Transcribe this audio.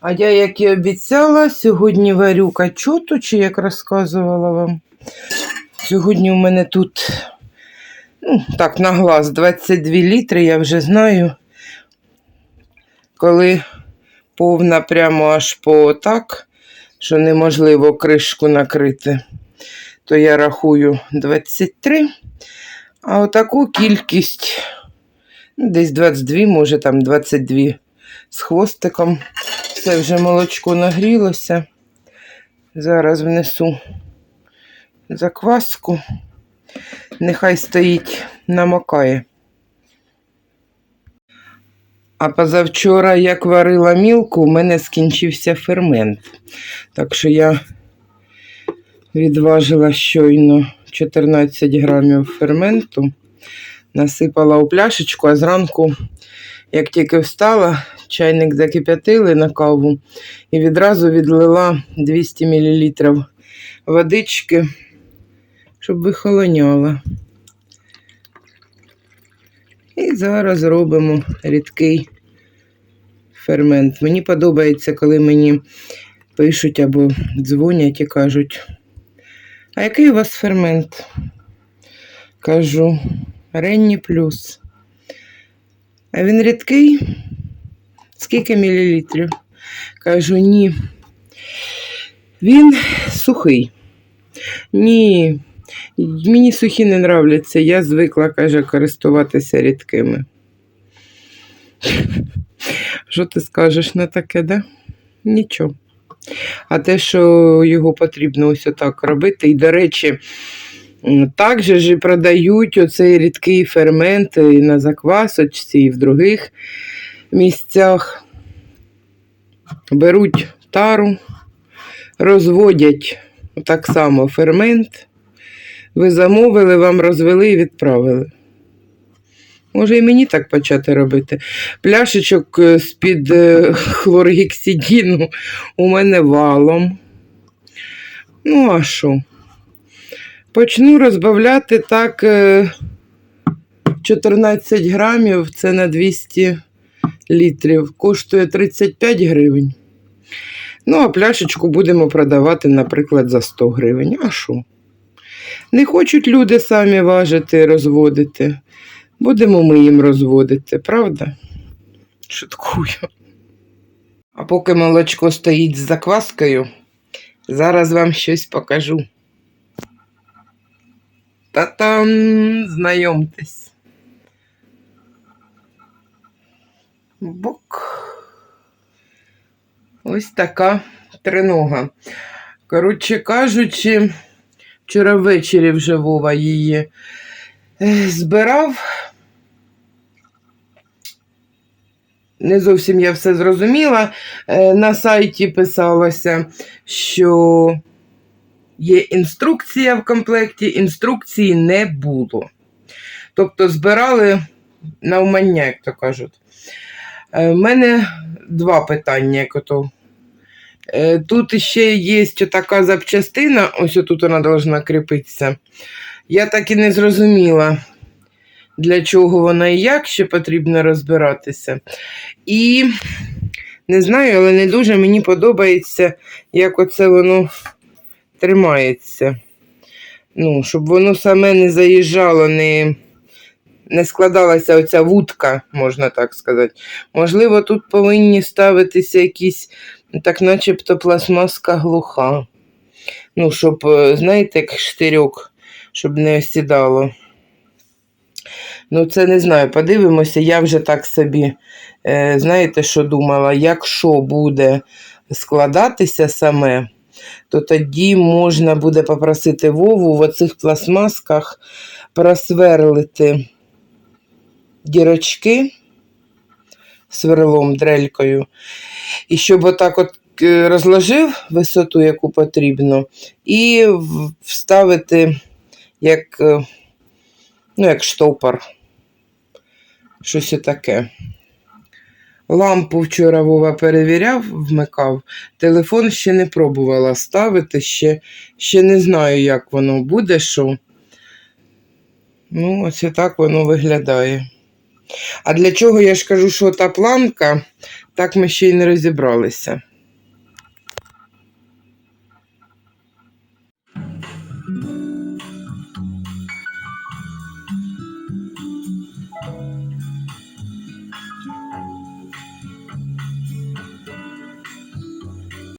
А я, як і обіцяла, сьогодні варю качоту, чи як розказувала вам. Сьогодні у мене тут, ну, так, на глаз 22 літри, я вже знаю. Коли повна прямо аж по так, що неможливо кришку накрити, то я рахую 23. А отаку кількість, ну, десь 22, може там 22 з хвостиком. Все вже молочко нагрілося. Зараз внесу закваску. Нехай стоїть, намокає. А позавчора, як варила мілку, у мене скінчився фермент. Так що я відважила щойно 14 грамів ферменту, насипала у пляшечку, а зранку, як тільки встала, чайник закип'ятили на каву і відразу відлила 200 мл водички, щоб вихолоняла. І зараз робимо рідкий фермент. Мені подобається, коли мені пишуть або дзвонять і кажуть, а який у вас фермент? Кажу, Ренні плюс. А він рідкий? Скільки мілілітрів? Кажу, ні. Він сухий. Ні. Мені сухі не нравляться. Я звикла, каже, користуватися рідкими. Що ти скажеш на таке, да? Нічого. А те, що його потрібно ось отак робити. І, до речі, так же ж і продають оцей рідкий фермент і на заквасочці, і в других місцях. Беруть тару, розводять так само фермент. Ви замовили, вам розвели і відправили. Може, і мені так почати робити. Пляшечок е, з-під е, хлоргексидіну у мене валом. Ну, а що? Почну розбавляти так е, 14 грамів, це на 200 літрів. Коштує 35 гривень. Ну, а пляшечку будемо продавати, наприклад, за 100 гривень. А що? Не хочуть люди самі важити, розводити. Будемо ми їм розводити, правда? Шуткую. А поки молочко стоїть з закваскою, зараз вам щось покажу. Та-там, знайомтесь. Бок. Ось така тринога. Коротше кажучи, вчора ввечері вже Вова її е, збирав. Не зовсім я все зрозуміла. Е, На сайті писалося, що є інструкція в комплекті, інструкції не було. Тобто збирали навмання, як то кажуть. У мене два питання, як ото. Е, Тут ще є така запчастина, ось тут вона повинна кріпитися. Я так і не зрозуміла, для чого вона і як ще потрібно розбиратися. І не знаю, але не дуже мені подобається, як оце воно тримається. Ну, щоб воно саме не заїжджало, не, не складалася оця вудка, можна так сказати. Можливо, тут повинні ставитися якісь, так начебто, пластмаска глуха. Ну, щоб, е, знаєте, як штирьок, щоб не осідало. Ну, це не знаю, подивимося, я вже так собі, е, знаєте, що думала, якщо буде складатися саме, то тоді можна буде попросити Вову в оцих пластмасках просверлити дірочки сверлом, дрелькою. І щоб отак от е, розложив висоту, яку потрібно, і вставити як, е, ну, як штопор. Щось таке. Лампу вчора Вова перевіряв, вмикав. Телефон ще не пробувала ставити, ще, ще не знаю, як воно буде, що. Ну, ось і так воно виглядає. А для чого я ж кажу, що та планка, так ми ще й не розібралися.